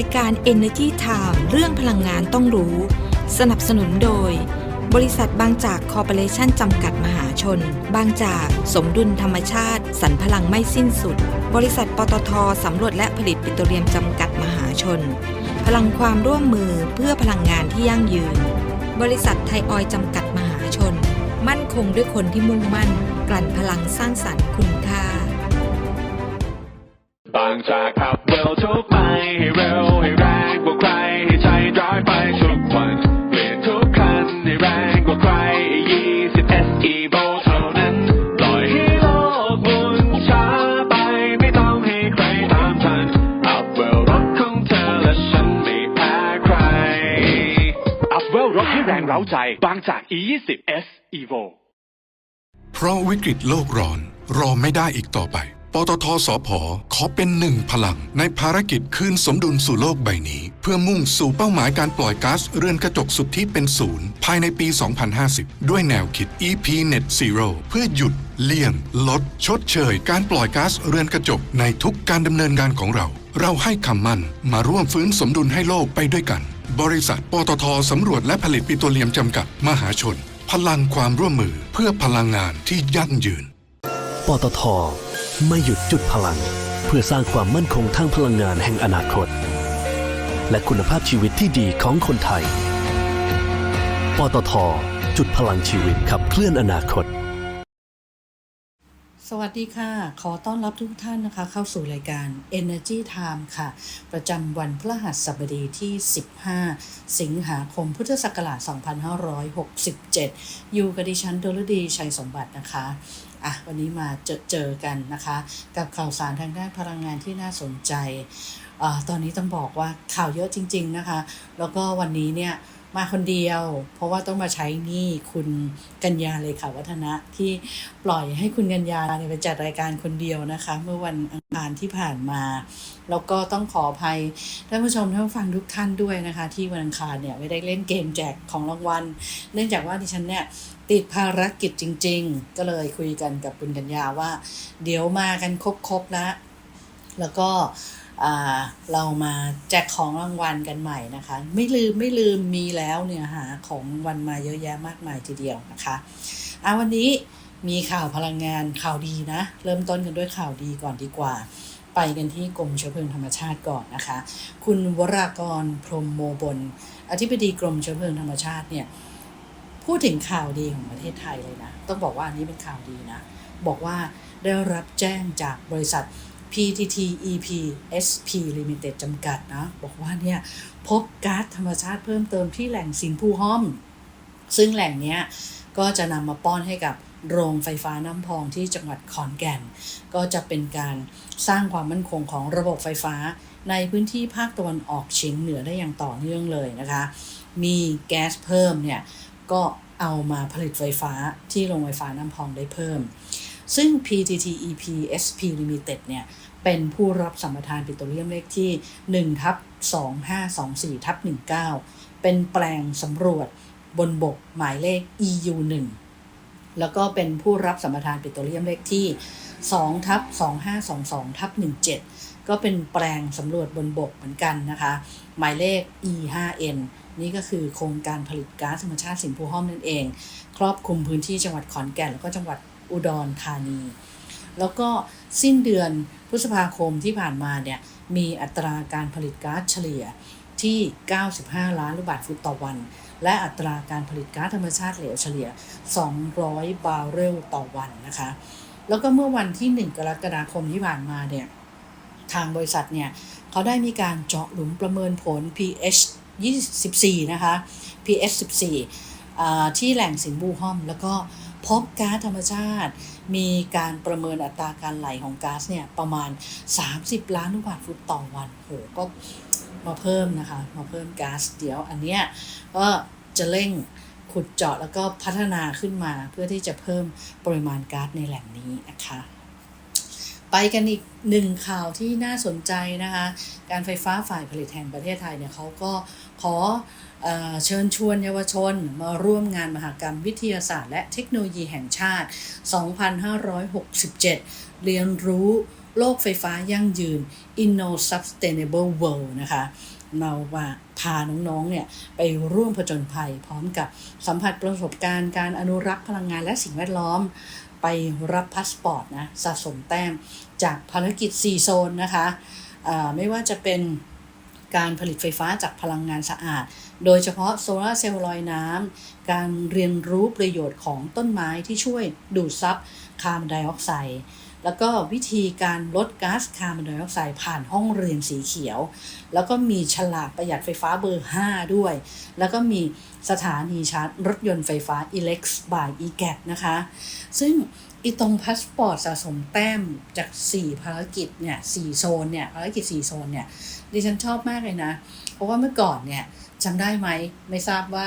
ายการ Energy Time เรื่องพลังงานต้องรู้ สนับสนุนโดย บริษัทบางจากคอร์ปอเรชั่นจำกัดมหาชน บางจากสมดุลธรรมชาติ สรรพลังไม่สิ้นสุด บริษัทปตทสำรวจและผลิตปิโตรเลียมจำกัดมหาชน พลังความร่วมมือเพื่อพลังงานที่ยั่งยืน บริษัทไทยออยจำกัดมหาชน มั่นคงด้วยคนที่มุ่งมั่น กลั่นพลังสร้างสรรค์คุณค่าบางจากขับเร็วทุกไปให้เร็ว เร้าใจ บางจาก E20 S Evo เพราะวิกฤตโลกร้อน รอไม่ได้อีกต่อไป ปตทสพขอเป็นหนึ่งพลัง ในภารกิจคืนสมดุลสู่โลกใบนี้ เพื่อมุ่งสู่เป้าหมายการปล่อยก๊าซเรือนกระจกสุดทธิเป็นศูนย์ ภายในปี 2050 ด้วยแนวคิด EP Net Zero เพื่อหยุดเลี่ยง ลด ชดเชย การปล่อยก๊าซเรือนกระจกในทุกการดำเนินงานของเรา เราให้คำมั่นมาร่วมฟื้นสมดุลให้โลกไปด้วยกัน บริษัทปตทสำรวจและผลิตปิโตรเลียมจำกัดมหาชน พลังความร่วมมือเพื่อพลังงานที่ยั่งยืน ปตท ไม่หยุดจุดพลัง เพื่อสร้างความมั่นคงทางพลังงานแห่งอนาคต และคุณภาพชีวิตที่ดีของคนไทย ปตท จุดพลังชีวิตขับเคลื่อนอนาคต สวัสดีค่ะ ขอต้อนรับทุกท่านนะคะ เข้าสู่รายการ Energy Time ค่ะ ประจำวันพฤหัสบดีที่ 15 สิงหาคมพุทธศักราช 2567 อยู่กับดิฉันดลดีชัยสมบัตินะคะอะวันนี้มาเจอเจอกันนะคะ กับข่าวสารทางด้านพลังงานที่น่าสนใจ อตอนนี้ต้องบอกว่าข่าวเยอะจริง ๆนะคะ แล้วก็วันนี้เนี่ยมาคนเดียว เพราะว่าต้องมาใช้นี่คุณกัญญาเลยค่ะวัฒนะที่ปล่อยให้คุณกัญญาเนี่ยไปจัดรายการคนเดียวนะคะ เมื่อวันอังคารที่ผ่านมา แล้วก็ต้องขออภัยท่านผู้ชมท่านผู้ฟังทุกท่านด้วยนะคะ ที่วันอังคารเนี่ยไม่ได้เล่นเกมแจกของรางวัล เนื่องจากว่าดิฉันเนี่ยติดภารกิจจริง ๆ ก็เลยคุยกันกับคุณกัญญาว่า เดี๋ยวมากันครบๆนะ แล้วก็ เรามาแจกของรางวัลกันใหม่นะคะ ไม่ลืมไม่ลืมมีแล้วเนี่ยหาของรางวัลมาเยอะแยะมากมายทีเดียวนะคะอะวันนี้มีข่าวพลังงานข่าวดีนะ เริ่มต้นกันด้วยข่าวดีก่อนดีกว่า ไปกันที่กรมเชื้อเพลิงธรรมชาติก่อนนะคะ คุณวรากรพรหมโมบลอธิบดีกรมเชื้อเพลิงธรรมชาติเนี่ยพูดถึงข่าวดีของประเทศไทยเลยนะ ต้องบอกว่าอันนี้เป็นข่าวดีนะ บอกว่าได้รับแจ้งจากบริษัท PTT EP SP Limited จำกัดนะ บอกว่าเนี่ยพบก๊าซธรรมชาติเพิ่มเติมที่แหล่งสินภูห้อม ซึ่งแหล่งเนี้ยก็จะนำมาป้อนให้กับโรงไฟฟ้าน้ำพองที่จังหวัดขอนแก่น ก็จะเป็นการสร้างความมั่นคงของระบบไฟฟ้าในพื้นที่ภาคตะวันออกเฉียงเหนือได้อย่างต่อเนื่องเลยนะคะ มีแก๊สเพิ่มเนี่ยก็เอามาผลิตไฟฟ้าที่โรงไฟฟ้าน้ำพองได้เพิ่ม ซึ่ง PTT EP SP Limited เนี่ยเป็นผู้รับสัมปทานปิโตรเลียมเลขที่1ทับ2524ทับ19 เป็นแปลงสำรวจบนบกหมายเลข EU 1แล้วก็เป็นผู้รับสัมปทานปิโตรเลียมเลขที่2ทับ2522ทับ17 ก็เป็นแปลงสำรวจบนบกเหมือนกันนะคะ หมายเลข E5N นี่ก็คือโครงการผลิตก๊าซธรรมชาติสินภูห้อมนั่นเอง ครอบคลุมพื้นที่จังหวัดขอนแก่นแล้วก็จังหวัด อุดรธานี แล้วก็สิ้นเดือนพฤษภาคมที่ผ่านมาเนี่ยมีอัตราการผลิตก๊าซเฉลี่ยที่ 95 ล้านลูกบาศก์ฟุตต่อวัน และอัตราการผลิตก๊าซธรรมชาติเหลวเฉลี่ย 200 บาร์เรลต่อวันนะคะ แล้วก็เมื่อวันที่ 1 กรกฎาคมที่ผ่านมาเนี่ยทางบริษัทเนี่ยเขาได้มีการเจาะหลุมประเมินผล pH 24 นะคะ pH 14ที่แหล่งสินบูห้อม แล้วก็ พบก๊าซธรรมชาติ มีการประเมินอัตราการไหลของก๊าซเนี่ยประมาณ 30 ล้านลูกบาศก์ฟุตต่อวันโหก็มาเพิ่มนะคะ มาเพิ่มก๊าซเดี๋ยวอันเนี้ยก็จะเร่งขุดเจาะแล้วก็พัฒนาขึ้นมาเพื่อที่จะเพิ่มปริมาณก๊าซในแหล่งนี้นะคะ ไปกันอีกหนึ่งข่าวที่น่าสนใจนะคะ การไฟฟ้าฝ่ายผลิตแห่งประเทศไทยเนี่ยเขาก็ขอ เชิญชวนเยาวชนมาร่วมงานมหกรรมวิทยาศาสตร์ และเทคโนโลยีแห่งชาติ 2567 เรียนรู้โลกไฟฟ้ายั่งยืน Inno Sustainable World นะคะเราว่าพาน้องๆ เนี่ยไปร่วมผจญภัย พร้อมกับสัมผัสประสบการณ์การอนุรักษ์พลังงานและสิ่งแวดล้อม ไปรับพาสปอร์ตนะสะสมแต้มจากภารกิจ 4 โซนนะคะไม่ว่าจะเป็นการผลิตไฟฟ้าจากพลังงานสะอาด โดยเฉพาะโซลาร์เซลล์ลอยน้ำ การเรียนรู้ประโยชน์ของต้นไม้ที่ช่วยดูดซับคาร์บอนไดออกไซด์ แล้วก็วิธีการลดก๊าซคาร์บอนไดออกไซด์ผ่านห้องเรียนสีเขียว แล้วก็มีฉลากประหยัดไฟฟ้าเบอร์ 5 ด้วย แล้วก็มีสถานีชาร์จรถยนต์ไฟฟ้า Elex by eGat นะคะ ซึ่งอีตรงพาสปอร์ตสะสมแต้มจาก 4 ภารกิจเนี่ย4โซนเนี่ยภารกิจ 4 โซนเนี่ยดิฉันชอบมากเลยนะ เพราะว่าเมื่อก่อนเนี่ย จำได้ไหมไม่ทราบว่า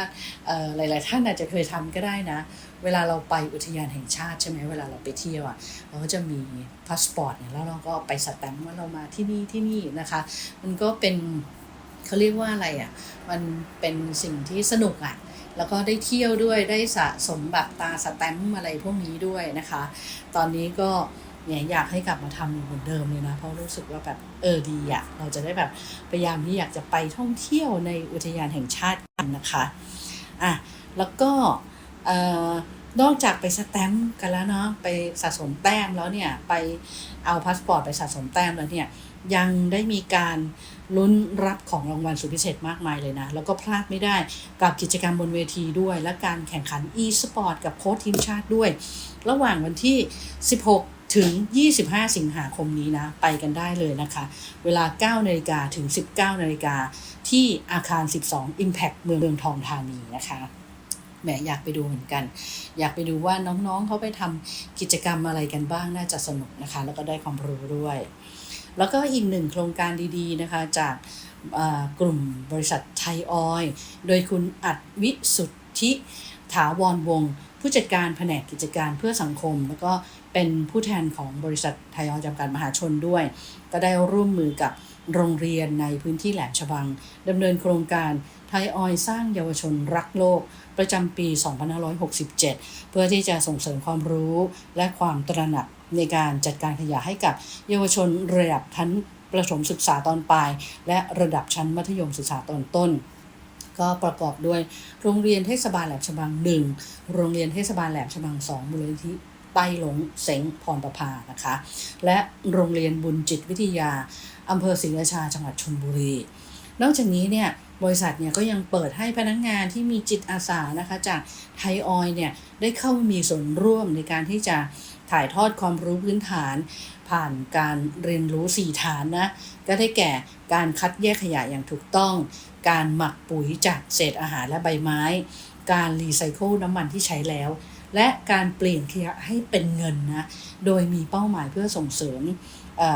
หลาย ๆ ท่านอาจจะเคยทำก็ได้นะ เวลาเราไปอุทยานแห่งชาติใช่ไหมเวลาเราไปเที่ยวอะเราก็จะมีพาสปอร์ตเนี่ยแล้วเราก็ไปสแตมป์ว่าเรามาที่นี่ที่นี่นะคะ มันก็เป็นเขาเรียกว่าอะไรอะมันเป็นสิ่งที่สนุกอะแล้วก็ได้เที่ยวด้วยได้สะสมแบบตาสแตมป์อะไรพวกนี้ด้วยนะคะ ตอนนี้ก็ เนี่ยอยากให้กลับมาทำเหมือนเดิมเลยนะ เพราะรู้สึกว่าแบบเออดีอะเราจะได้แบบพยายามที่อยากจะไปท่องเที่ยวในอุทยานแห่งชาติกันนะคะอะแล้วก็เอ่อนอกจากไปสแตมป์กันแล้วเนาะไปสะสมแต้มแล้วเนี่ยไปเอาพาสปอร์ตไปสะสมแต้มแล้วเนี่ยยังได้มีการลุ้นรับของรางวัลสุดพิเศษมากมายเลยนะ แล้วก็พลาดไม่ได้กับกิจกรรมบนเวทีด้วย และการแข่งขัน e-sport กับโค้ชทีมชาติด้วย ระหว่างวันที่ 16 ถึง 25 สิงหาคมนี้นะ ไปกันได้เลยนะคะ เวลา 9 นาฬิกาถึง 19 นาฬิกาที่อาคาร 12 Impact เมืองเมืองทองธานีนะคะแหมอยากไปดูเหมือนกัน อยากไปดูว่าน้องๆเขาไปทำกิจกรรมอะไรกันบ้างน่าจะสนุกนะคะ แล้วก็ได้ความรู้ด้วย แล้วก็อีกหนึ่งโครงการดีๆนะคะจากกลุ่มบริษัทไทยออยล์โดยคุณอัดวิสุทธิถาวรวงผู้จัดการแผนกกิจการเพื่อสังคม แล้วก็ เป็นผู้แทนของบริษัทไทยออยจำกัดมหาชนด้วย ก็ได้ร่วมมือกับโรงเรียนในพื้นที่แหลมฉบังดำเนินโครงการไทยออยสร้างเยาวชนรักโลก ประจำปี 2567 เพื่อที่จะส่งเสริมความรู้และความตระหนักในการจัดการขยะให้กับเยาวชนระดับชั้นประถมศึกษาตอนปลาย และระดับชั้นมัธยมศึกษาตอนต้น ก็ประกอบด้วยโรงเรียนเทศบาลแหลมฉบังหนึ่งโรงเรียนเทศบาลแหลมฉบังสองมูลนิธิ ไต้หลงเสงพรประภานะคะ และโรงเรียนบุญจิตวิทยาอำเภอศรีราชาจังหวัดชลบุรี นอกจากนี้เนี่ยบริษัทเนี่ยก็ยังเปิดให้พนักงานที่มีจิตอาสานะคะจากไทยออยเนี่ยได้เข้ามีส่วนร่วมในการที่จะถ่ายทอดความรู้พื้นฐาน ผ่านการเรียนรู้ 4 ฐานนะ ก็ได้แก่การคัดแยกขยะอย่างถูกต้อง การหมักปุ๋ยจากเศษอาหารและใบไม้ การรีไซเคิลน้ำมันที่ใช้แล้ว และการเปลี่ยนขยะให้เป็นเงินนะ โดยมีเป้าหมายเพื่อส่งเสริม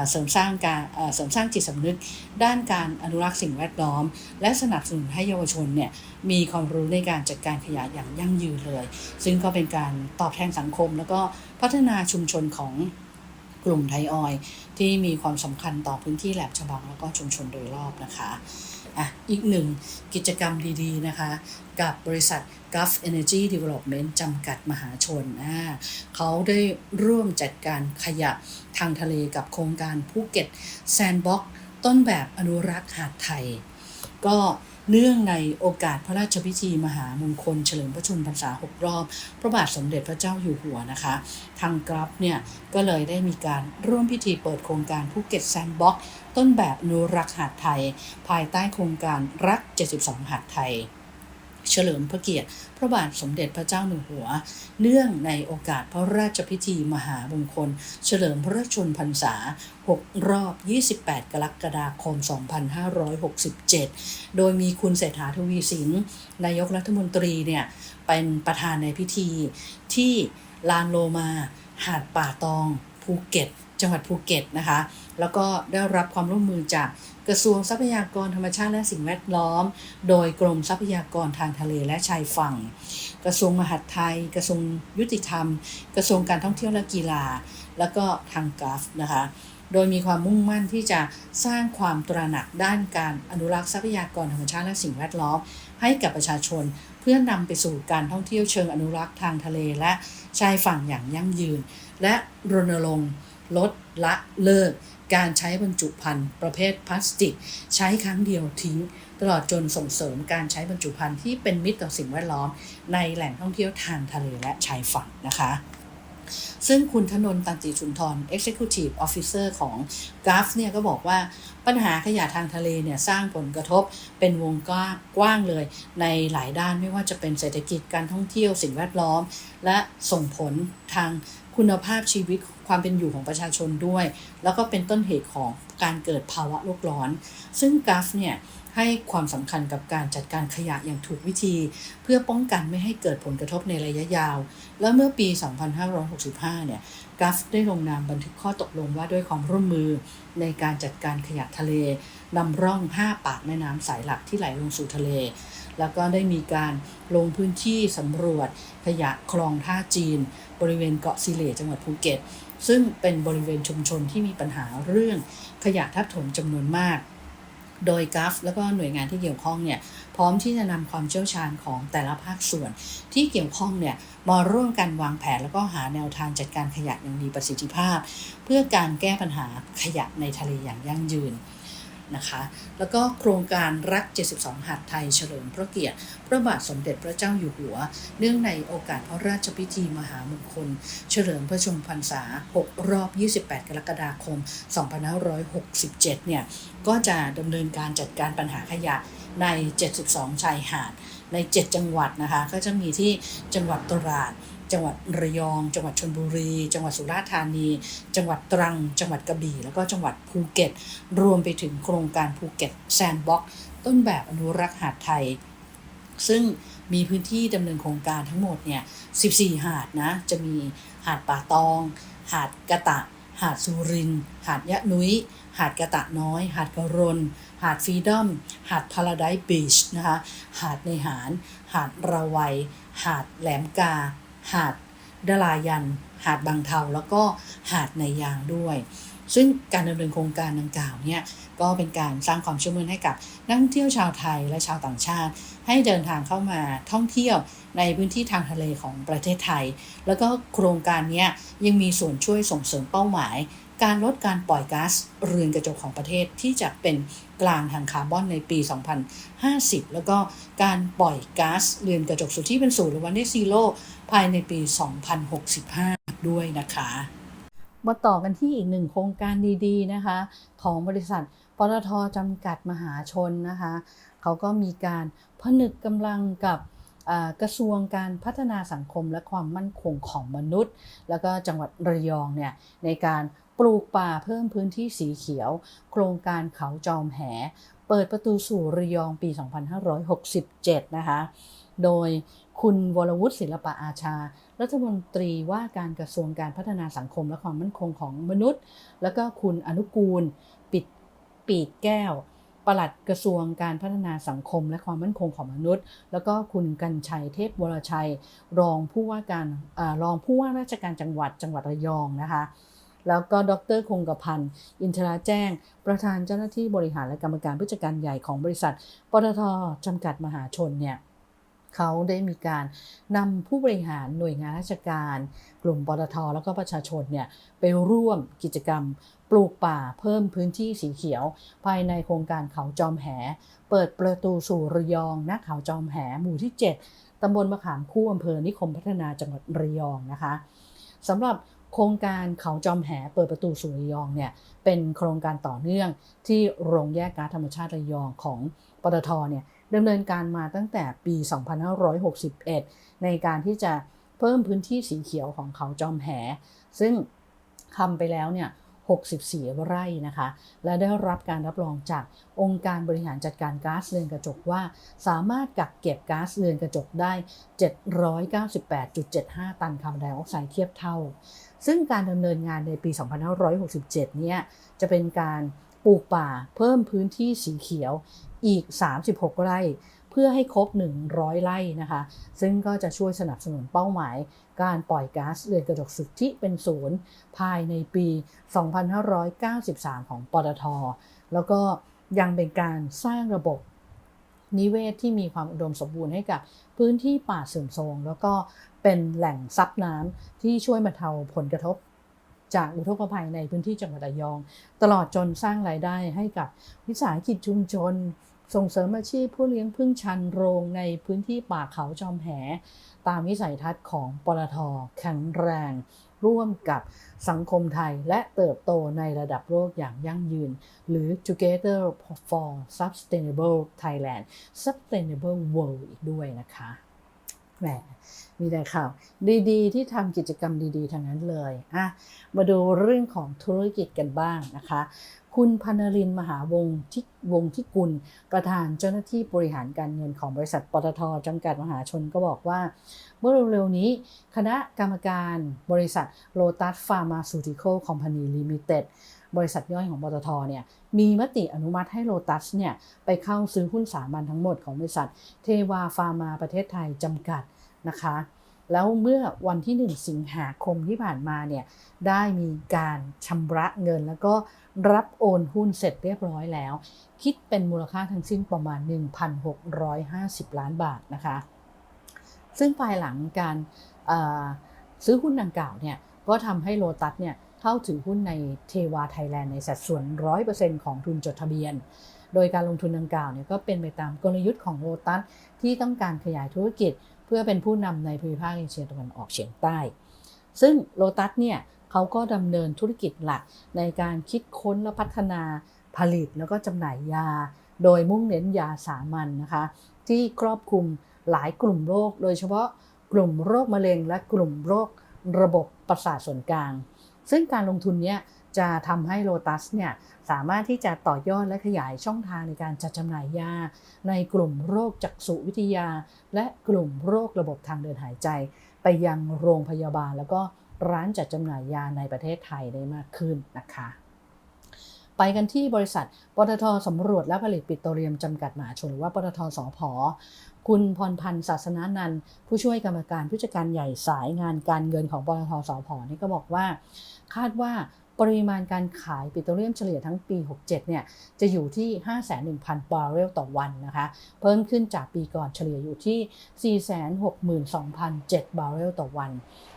เสริมสร้างการเสริมสร้างจิตสำนึก ด้านการอนุรักษ์สิ่งแวดล้อม และสนับสนุนให้เยาวชนเนี่ยมีความรู้ในการจัดการขยะอย่างยั่งยืนเลย ซึ่งก็เป็นการตอบแทนสังคม แล้วก็พัฒนาชุมชนของกลุ่มไทยออยที่มีความสำคัญต่อพื้นที่แหลมฉบังแล้วก็ชุมชนโดยรอบนะคะ อะอีกหนึ่งกิจกรรมดีๆนะคะ กับบริษัท Gulf Energy Development จำกัดมหาชนอ่าเขาได้ร่วมจัดการขยะทางทะเลกับโครงการภูเก็ตแซนด์บ็อกต้นแบบอนุรักษ์หาดไทย ก็ เนื่องในโอกาสพระราชพิธีมหามงคลเฉลิมพระชนมพรรษา 6 รอบ พระบาทสมเด็จพระเจ้าอยู่หัวนะคะ ทางกราฟเนี่ยก็เลยได้มีการร่วมพิธีเปิดโครงการภูเก็ตแซนด์บ็อกต้นแบบนุรักหาดไทย ภายใต้โครงการรัก 72 หาดไทย เฉลิมพระเกียรติ พระบาทสมเด็จพระเจ้าอยู่หัว เนื่องในโอกาสพระราชพิธีมหามงคล เฉลิมพระชนพรรษา 6 รอบ 28 กรกฎาคม 2567 โดยมีคุณเศรษฐาทวีสิน นายกรัฐมนตรีเนี่ยเป็นประธานในพิธีที่ลานโลมา หาดป่าตอง ภูเก็ต จังหวัดภูเก็ตนะคะ แล้วก็ได้รับความร่วมมือจาก กระทรวงทรัพยากรธรรมชาติและสิ่งแวดล้อม โดยกรมทรัพยากรทางทะเลและชายฝั่ง กระทรวงมหาดไทย กระทรวงยุติธรรม กระทรวงการท่องเที่ยวและกีฬา แล้วก็ทางกราฟนะคะโดยมีความมุ่งมั่นที่จะสร้างความตระหนักด้านการอนุรักษ์ทรัพยากรธรรมชาติและสิ่งแวดล้อม ให้กับประชาชน เพื่อนำไปสู่การท่องเที่ยวเชิงอนุรักษ์ทางทะเลและชายฝั่งอย่างยั่งยืน และรณรงค์ลดละเลิก การใช้บรรจุภัณฑ์ประเภทพลาสติก ใช้ครั้งเดียวทิ้ง ตลอดจนส่งเสริมการใช้บรรจุภัณฑ์ที่เป็นมิตรต่อสิ่งแวดล้อม ในแหล่งท่องเที่ยวทางทะเลและชายฝั่งนะคะซึ่งคุณธนนท์ตันติสุนทร Executive Officer ของ g a f เนี่ยก็บอกว่าปัญหาขยะทางทะเลเนี่ยสร้างผลกระทบเป็นวงกว้างกว้างเลย ในหลายด้านไม่ว่าจะเป็นเศรษฐกิจการท่องเที่ยวสิ่งแวดล้อม และส่งผลทางคุณภาพชีวิต ความเป็นอยู่ของประชาชนด้วย แล้วก็เป็นต้นเหตุของการเกิดภาวะโลกร้อน ซึ่งกราฟเนี่ยให้ความสำคัญกับการจัดการขยะอย่างถูกวิธี เพื่อป้องกันไม่ให้เกิดผลกระทบในระยะยาว แล้วเมื่อปี 2565 เนี่ยกัฟได้ลงนามบันทึกข้อตกลงว่าด้วยความร่วมมือในการจัดการขยะทะเล นำร่อง 5 ปากแม่น้ำสายหลักที่ไหลลงสู่ทะเล แล้วก็ได้มีการลงพื้นที่สำรวจขยะคลองท่าจีน บริเวณเกาะซิเลจังหวัดภูเก็ต ซึ่งเป็นบริเวณชุมชนที่มีปัญหาเรื่องขยะทับถมจำนวนมาก โดยกัฟแล้วก็หน่วยงานที่เกี่ยวข้องเนี่ยพร้อมที่จะนำความเชี่ยวชาญของแต่ละภาคส่วน ที่เกี่ยวข้องเนี่ยมาร่วมกันวางแผนแล้วก็หาแนวทางจัดการขยะอย่างมีประสิทธิภาพ เพื่อการแก้ปัญหาขยะในทะเลอย่างยั่งยืน นะคะ แล้วก็โครงการรัก 72 หาดไทยเฉลิมพระเกียรติ พระบาทสมเด็จพระเจ้าอยู่หัว เนื่องในโอกาสพระราชพิธีมหามงคล เฉลิมพระชนมพรรษา 6 รอบ 28 กรกฎาคม 2567 เนี่ย ก็จะดำเนินการจัดการปัญหาขยะใน 72 ชายหาด ใน 7 จังหวัดนะคะ ก็จะมีที่จังหวัดตราด จังหวัดระยอง จังหวัดชลบุรี จังหวัดสุราษฎร์ธานี จังหวัดตรัง จังหวัดกระบี่ แล้วก็จังหวัดภูเก็ต รวมไปถึงโครงการภูเก็ตแซนด์บ็อกต้นแบบอนุรักษ์หาดไทย ซึ่งมีพื้นที่ดำเนินโครงการทั้งหมดเนี่ย 14 หาดนะ จะมีหาดป่าตอง หาดกะตะ หาดสุริน หาดยะนุ้ย หาดกะตะน้อย หาดกระรน หาดฟรีดอม หาดพาราไดซ์บีชนะคะ หาดในหาร หาดระไว หาดแหลมกา หาดดลายัน หาดบางเทาแล้วก็หาดในยางด้วย ซึ่งการดำเนินโครงการดังกล่าวเนี่ยก็เป็นการสร้างความเชื่อมั่นให้กับนักท่องเที่ยวชาวไทยและชาวต่างชาติ ให้เดินทางเข้ามาท่องเที่ยวในพื้นที่ทางทะเลของประเทศไทย แล้วก็โครงการนี้ยังมีส่วนช่วยส่งเสริมเป้าหมาย การลดการปล่อยก๊าซเรือนกระจกของประเทศที่จะเป็นกลางทางคาร์บอนในปี 2050 แล้วก็การปล่อยก๊าซเรือนกระจกสู่ที่เป็นศูนย์หรือวันที่ซีโร่ภายในปี 2065 ด้วยนะคะ มาต่อกันที่อีกหนึ่งโครงการดีๆนะคะ ของบริษัทปตทจำกัดมหาชนนะคะ เขาก็มีการผนึกกำลังกับกระทรวงการพัฒนาสังคมและความมั่นคงของมนุษย์ แล้วก็จังหวัดระยองเนี่ยในการ ปลูกป่าเพิ่มพื้นที่สีเขียว โครงการเขาจอมแห เปิดประตูสู่ระยองปี 2567 นะคะ โดยคุณวรวุฒิศิลปะอาชา รัฐมนตรีว่าการกระทรวงการพัฒนาสังคมและความมั่นคงของมนุษย์ แล้วก็คุณอนุกูล ปิดปีกแก้วปลัดกระทรวงการพัฒนาสังคมและความมั่นคงของมนุษย์ แล้วก็คุณกัญชัยเทพวรชัย รองผู้ว่าการอรองผู้ว่าราชการจังหวัดจังหวัดระยองนะคะ แล้วก็ดรคงกระพันธ์อินทราแจ้ง ประธานเจ้าหน้าที่บริหารและกรรมการผู้จัดการใหญ่ของบริษัท ปตทจำกัดมหาชนเนี่ยเขาได้มีการนำผู้บริหารหน่วยงานราชการ กลุ่มปตทแล้วก็ประชาชนเนี่ยไปร่วมกิจกรรม ปลูกป่าเพิ่มพื้นที่สีเขียว ภายในโครงการเขาจอมแห เปิดประตูสู่ระยองณเขาจอมแหหมู่ที่ 7ตำบลมะขามคู่อำเภอนิคมพัฒนาจังหวัดระยองนะคะสำหรับ ครงการเขาจอมแหเปิดประตูสู่ระยองเนี่ยเป็นโครงการต่อเนื่องที่โรงแยกก๊าซธรรมชาติระยองของปตทเนี่ยดำเนินการมาตั้งแต่ปี 2561 ในการที่จะเพิ่มพื้นที่สีเขียวของเขาจอมแห ซึ่งทำไปแล้วเนี่ย 64 ไร่นะคะ และได้รับการรับรองจากองค์การบริหารจัดการก๊าซเรือนกระจกว่า สามารถกักเก็บก๊าซเรือนกระจกได้ 798.75 ตันคาร์บอนไดออกไซด์เทียบเท่า ซึ่งการดำเนินงานในปี 2567 เนี่ยจะเป็นการปลูกป่าเพิ่มพื้นที่สีเขียวอีก 36 ไร่ เพื่อให้ครบ 100 ไร่นะคะ ซึ่งก็จะช่วยสนับสนุนเป้าหมาย การปล่อยก๊าซเรือนกระจกสุทธิเป็นศูนย์ภายในปี 2593 ของปตท แล้วก็ยังเป็นการสร้างระบบ นิเวศที่มีความอุดมสมบูรณ์ให้กับพื้นที่ป่าเสื่อมโทรมแล้วก็เป็นแหล่งซับน้ำที่ช่วยบรรเทาผลกระทบ จากอุทกภัยในพื้นที่จังหวัดระยอง ตลอดจนสร้างรายได้ให้กับวิสาหกิจชุมชน ส่งเสริมอาชีพผู้เลี้ยงพึ่งชันโรงในพื้นที่ป่าเขาจอมแห ตามวิสัยทัศน์ของปตทแข็งแรง ร่วมกับสังคมไทยและเติบโตในระดับโลกอย่างยั่งยืน หรือ Together for Sustainable Thailand Sustainable World อีกด้วยนะคะแหมมีแต่ข่าวดีๆ ที่ทำกิจกรรมดีๆทางนั้นเลยอะมาดูเรื่องของธุรกิจกันบ้างนะคะ คุณพนรินมหาวงที่วงที่กุล ประธานเจ้าหน้าที่บริหารการเงินของบริษัทปตทจำกัดมหาชนก็บอกว่า เมื่อเร็วๆนี้คณะกรรมการบริษัท Lotus Pharmaceutical Company Limited บริษัทย่อยของปตทเนี่ยมีมติอนุมัติให้ Lotus เนี่ยไปเข้าซื้อหุ้นสามัญทั้งหมดของบริษัทเทวาฟาร์มาประเทศไทยจำกัดนะคะ แล้วเมื่อวันที่ 1 สิงหาคมที่ผ่านมาเนี่ยได้มีการชำระเงิน แล้วก็รับโอนหุ้นเสร็จเรียบร้อยแล้ว คิดเป็นมูลค่าทั้งสิ้นประมาณ 1,650 ล้านบาทนะคะ ซึ่งภายหลังการซื้อหุ้นดังกล่าวเนี่ยก็ทำให้โลตัสเนี่ยเข้าถือหุ้นในเทวาไทยแลนด์ในสัดส่วน 100%ของทุนจดทะเบียน โดยการลงทุนดังกล่าวเนี่ยก็เป็นไปตามกลยุทธ์ของโลตัสที่ต้องการขยายธุรกิจ เพื่อเป็นผู้นำในภูมิภาคเอเชียตะวันออกเฉียงใต้ ซึ่งโลตัสเนี่ยเขาก็ดำเนินธุรกิจหลักในการคิดค้นและพัฒนาผลิตแล้วก็จำหน่ายยา โดยมุ่งเน้นยาสามัญนนะคะ ที่ครอบคลุมหลายกลุ่มโรค โดยเฉพาะกลุ่มโรคมะเร็งและกลุ่มโรคระบบประสาทส่วนกลาง ซึ่งการลงทุนเนี้ย จะทำให้โลตัสเนี่ยสามารถที่จะต่อยอดและขยายช่องทางในการจัดจำหน่ายยา ในกลุ่มโรคจักษุวิทยา และกลุ่มโรคระบบทางเดินหายใจ ไปยังโรงพยาบาล แล้วก็ร้านจัดจำหน่ายยาในประเทศไทยได้มากขึ้นนะคะไปกันที่บริษัท ปตทสำรวจและผลิตปิโตรเลียมจำกัดมหาชนหรือว่าปตทสพคุณพรพันธ์ศาสนานันท์ผู้ช่วยกรรมการผู้จัดการใหญ่สายงานการเงินของปตทสพนี่ก็บอกว่า คาดว่า ปริมาณการขายปิโตรเลียมเฉลี่ยทั้งปี 67 เนี่ยจะอยู่ที่501,000 บาร์เรลต่อวันนะคะ เพิ่มขึ้นจากปีก่อนเฉลี่ยอยู่ที่ 462,007 บาร์เรลต่อวัน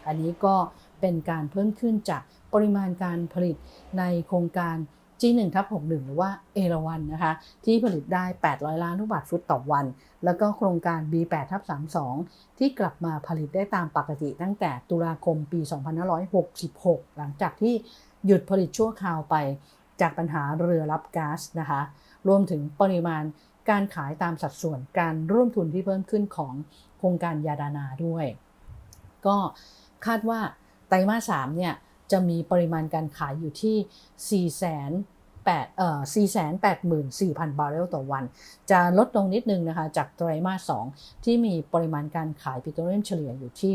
อันนี้ก็เป็นการเพิ่มขึ้นจากปริมาณการผลิตในโครงการ G1 ทับ61 หรือว่าเอราวันนะคะ ที่ผลิตได้ 800 ล้านลูกบาศก์ฟุตต่อวัน แล้วก็โครงการ B8 ทับ32 ที่กลับมาผลิตได้ตามปกติตั้งแต่ตุลาคมปี 2566 หลังจากที่ หยุดผลิตชั่วคราวไป จากปัญหาเรือรับก๊าซนะคะ รวมถึงปริมาณการขายตามสัดส่วนการร่วมทุนที่เพิ่มขึ้นของโครงการยาดานาด้วย ก็คาดว่าไตรมาส3เนี่ยจะมีปริมาณการขายอยู่ที่ 4 8 8เอ่อ484,000 บาร์เรลต่อวัน จะลดลงนิดนึงนะคะ จากไตรมาส 2 ที่มีปริมาณการขายปิโตรเลียมเฉลี่ยอยู่ที่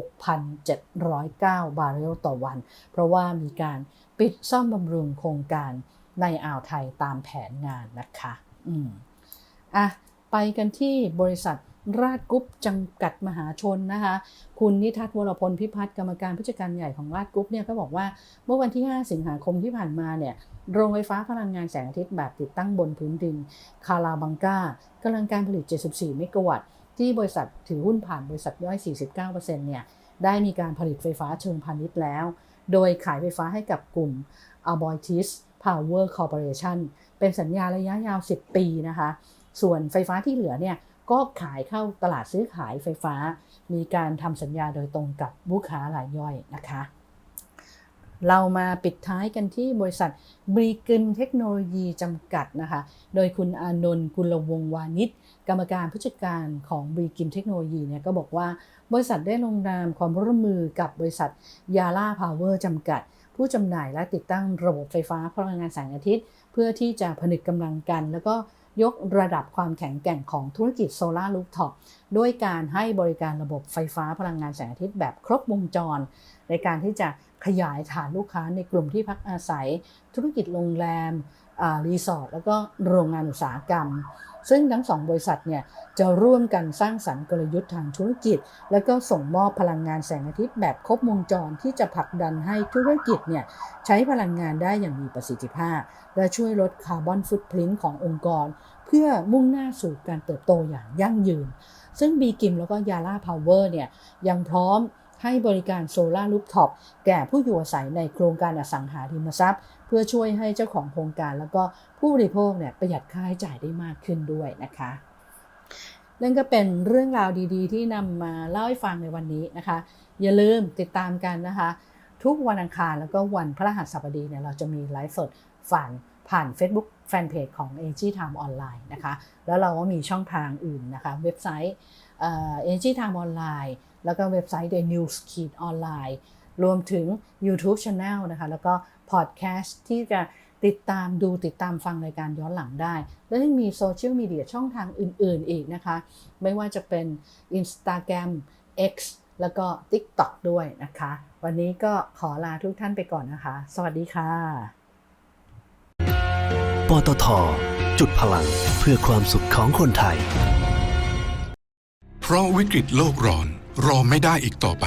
56,709 บาร์เรลต่อวัน เพราะว่ามีการปิดซ่อมบำรุงโครงการในอ่าวไทยตามแผนงานนะคะ อืม อะ ไปกันที่บริษัท ราชกุ๊ปจำกัดมหาชนนะคะ คุณนิทัศน์วรพลพิพัฒน์กรรมการผู้จัดการใหญ่ของราชกุ๊ปเนี่ยก็บอกว่าเมื่อวันที่ 5 สิงหาคมที่ผ่านมาเนี่ยโรงไฟฟ้าพลังงานแสงอาทิตย์แบบติดตั้งบนพื้นดิน คาราบังกากำลังการผลิต 74 เมกะวัตต์ ที่บริษัทถือหุ้นผ่านบริษัทย่อย 49%เนี่ยได้มีการผลิตไฟฟ้าเชิงพาณิชย์แล้ว โดยขายไฟฟ้าให้กับกลุ่ม a b o i t i s Power Corporation เป็นสัญญาระยะยาว 10 ปีนะคะ ส่วนไฟฟ้าที่เหลือเนี่ย ก็ขายเข้าตลาดซื้อขายไฟฟ้า มีการทำสัญญาโดยตรงกับลูกค้ารายย่อยนะคะ เรามาปิดท้ายกันที่บริษัทบริกินเทคโนโลยีจำกัดนะคะ โดยคุณอานนท์กุลวงศ์วานิชกรรมการผู้จัดการของบริกินเทคโนโลยีเนี่ยก็บอกว่า บริษัทได้ลงนามความร่วมมือกับบริษัทยาล่าพาวเวอร์จำกัด ผู้จำหน่ายและติดตั้งระบบไฟฟ้าพลังงานแสงอาทิตย์ เพื่อที่จะผนึกกำลังกัน แล้วก็ ยกระดับความแข็งแกร่งของธุรกิจโซลารูฟท็อปด้วยการให้บริการระบบไฟฟ้าพลังงานแสงอาทิตย์แบบครบวงจร ในการที่จะขยายฐานลูกค้าในกลุ่มที่พักอาศัย ธุรกิจโรงแรม รีสอร์ทแล้วก็โรงงานอุตสาหกรรม ซึ่งทั้งสองบริษัทเนี่ยจะร่วมกันสร้างสรรค์กลยุทธ์ทางธุรกิจ แล้วก็ส่งมอบพลังงานแสงอาทิตย์แบบครบวงจรที่จะผลักดันให้ธุรกิจเนี่ยใช้พลังงานได้อย่างมีประสิทธิภาพ และช่วยลดคาร์บอนฟุตพิ้นขององค์กร เพื่อมุ่งหน้าสู่การเติบโตอย่างยั่งยืน ซึ่งบีกิมแล้วก็ยาล่าพาวเวอร์เนี่ยยังพร้อมให้บริการโซลารูฟท็อปแก่ผู้อยู่อาศัยในโครงการอสังหาริมทรัพย์ เพื่อช่วยให้เจ้าของโครงการ แล้วก็ผู้บริโภคเนี่ยประหยัดค่าใช้จ่ายได้มากขึ้นด้วยนะคะนั่นก็เป็นเรื่องราวดีๆ ที่นำมาเล่าให้ฟังในวันนี้นะคะ อย่าลืมติดตามกันนะคะ ทุกวันอังคารแล้วก็วันพฤหัสบดีเนี่ยเราจะมีไลฟ์สดฝันผ่าน Facebook Fanpage ของ AG Time Online นะคะ แล้วเราก็มีช่องทางอื่นนะคะ เว็บไซต์เอ่อ AG Time Online แล้วก็เว็บไซต์ The News Kid Online รวมถึง YouTube Channel นะคะ แล้วก็ Podcast ที่จะติดตามดูติดตามฟังรายการย้อนหลังได้ แล้วยังมีโซเชียลมีเดียช่องทางอื่น ๆ อีกนะคะ ไม่ว่าจะเป็น Instagram X แล้วก็ TikTok ด้วยนะคะ วันนี้ก็ขอลาทุกท่านไปก่อนนะคะ สวัสดีค่ะ ปตท จุดพลังเพื่อความสุขของคนไทย เพราะวิกฤตโลกร้อนรอไม่ได้อีกต่อไป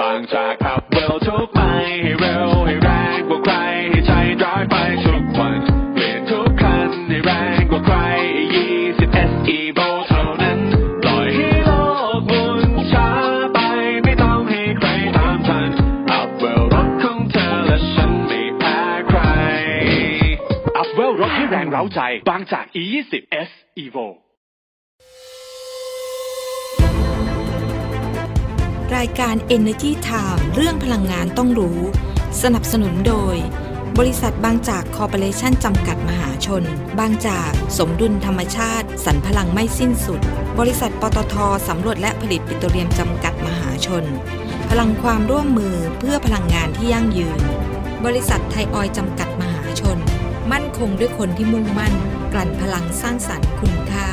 บางจากขับเร็วทุกไปให้เร็วให้แรงกว่าใครให้ใช้ drive ไปทุกวันเปลี่ยนทุกคันให้แรงกว่าใคร20 SE v o เท่านั้นปล่อยให้โลกหมุนช้าไปไม่ต้องให้ใครตามทันอัพเวลรถของเธอและฉันไม่แพ้ใครอัพเวลรถให้แรงเร้าใจ บางจาก E20 S Evo รายการ Energy Time เรื่องพลังงานต้องรู้ สนับสนุนโดย บริษัทบางจากคอร์ปอเรชันจำกัดมหาชน บางจากสมดุลธรรมชาติ สรรพลังไม่สิ้นสุด บริษัทปตทสำรวจและผลิตปิโตรเลียมจำกัดมหาชน พลังความร่วมมือเพื่อพลังงานที่ยั่งยืน บริษัทไทยออยจำกัดมหาชน มั่นคงด้วยคนที่มุ่งมั่น กลั่นพลังสร้างสรรค์คุณค่า